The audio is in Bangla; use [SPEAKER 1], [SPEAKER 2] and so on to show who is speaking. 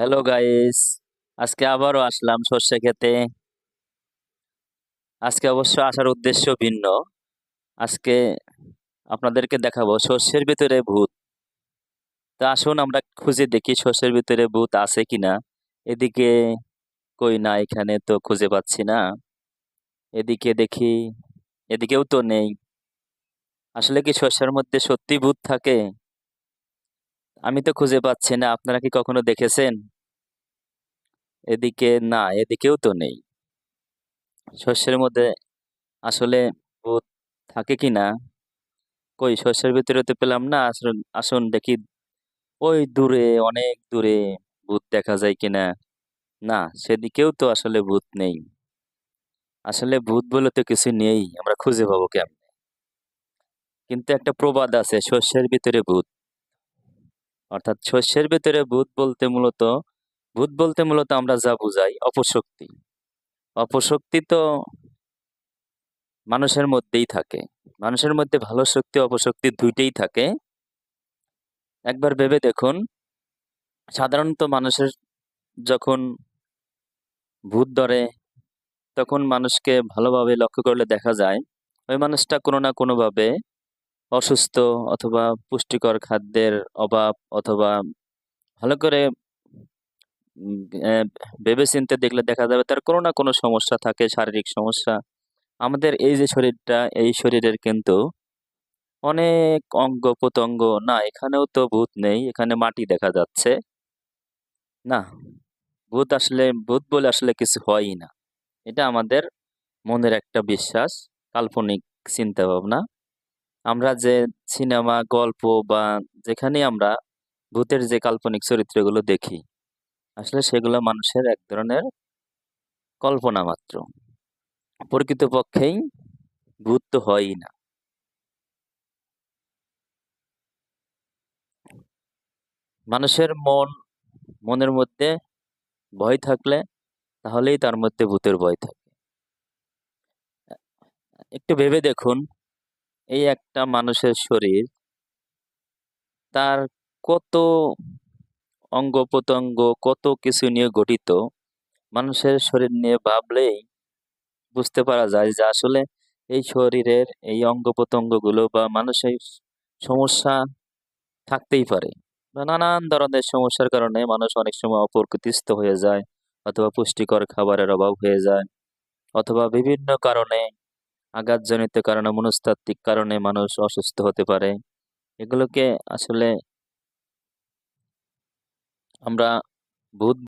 [SPEAKER 1] হ্যালো গাইস আজকে আবারও আসলাম সর্ষে খেতে। আজকে অবশ্য আসার উদ্দেশ্য ভিন্ন। আজকে আপনাদেরকে দেখাবো সর্ষের ভিতরে ভূত। তা আসুন আমরা খুঁজে দেখি সর্ষের ভিতরে ভূত আছে কিনা। এদিকে কই না, এখানে তো খুঁজে পাচ্ছি না। এদিকে দেখি, এদিকেও তো নেই। আসলে কি সর্ষের মধ্যে সত্যি ভূত থাকে? আমি তো খুঁজে পাচ্ছি না। আপনারা কি কখনো দেখেছেন? এদিকে না, এদিকেও তো নেই। শস্যের মধ্যে আসলে ভূত থাকে কি না? কই শস্যের ভিতরে তো পেলাম না আসুন দেখি। ওই দূরে, অনেক দূরে ভূত দেখা যায় কিনা না? সেদিকেও তো আসলে ভূত নেই। আসলে ভূত বলে তো কিছু নেই, আমরা খুঁজে পাবো কেমন? কিন্তু একটা প্রবাদ আছে শস্যের ভিতরে ভূত। অর্থাৎ শস্যের ভিতরে ভূত বলতে মূলত ভূত বলতে মূলত আমরা যা বুঝাই, অপশক্তি। অপশক্তি তো মানুষের মধ্যেই থাকে। মানুষের মধ্যে ভালো শক্তি, অপশক্তি দুইটাই থাকে। একবার ভেবে দেখুন, সাধারণত মানুষের যখন ভূত ধরে, তখন মানুষকে ভালোভাবে লক্ষ্য করলে দেখা যায়, ওই মানুষটা কোনো না কোনোভাবে অসুস্থ অথবা পুষ্টিকর খাদ্যের অভাব অথবা ভালো করে ভেবে চিনতে দেখলে দেখা যাবে তার কোনো না কোনো সমস্যা থাকে, শারীরিক সমস্যা। আমাদের এই যে শরীরটা, এই শরীরের কিন্তু অনেক অঙ্গ প্রত্যঙ্গ না, এখানেও তো ভূত নেই, এখানে মাটি দেখা যাচ্ছে। না, ভূত আসলে, ভূত বলে আসলে কিছু হয়ই না। এটা আমাদের মনের একটা বিশ্বাস, কাল্পনিক চিন্তা ভাবনা আমরা যে সিনেমা, গল্প বা যেখানে আমরা ভূতের যে কাল্পনিক চরিত্রগুলো দেখি আসলে সেগুলো মানুষের এক ধরনের কল্পনা মাত্র। প্রকৃতপক্ষেই ভূত তো হয়ই না। মানুষের মন, মনের মধ্যে ভয় থাকলে তাহলেই তার মধ্যে ভূতের ভয় থাকে। একটু ভেবে দেখুন, এই একটা মানুষের শরীর তার কত অঙ্গ প্রত্যঙ্গ কত কিছু নিয়ে গঠিত? মানুষের শরীর নিয়ে ভাবলেই বুঝতে পারা যায় যে আসলে এই শরীরের এই অঙ্গ প্রত্যঙ্গগুলো বা মানুষের সমস্যা থাকতেই পারে বা নানান ধরনের সমস্যার কারণে মানুষ অনেক সময় অপ্রকৃতিস্থ হয়ে যায় অথবা পুষ্টিকর খাবারের অভাব হয়ে যায় অথবা বিভিন্ন কারণে, আঘাতজনিত কারণে, মনস্তাত্ত্বিক কারণে মানুষ অসুস্থ হতে পারে। এগুলোকে আসলে আমরা ভূত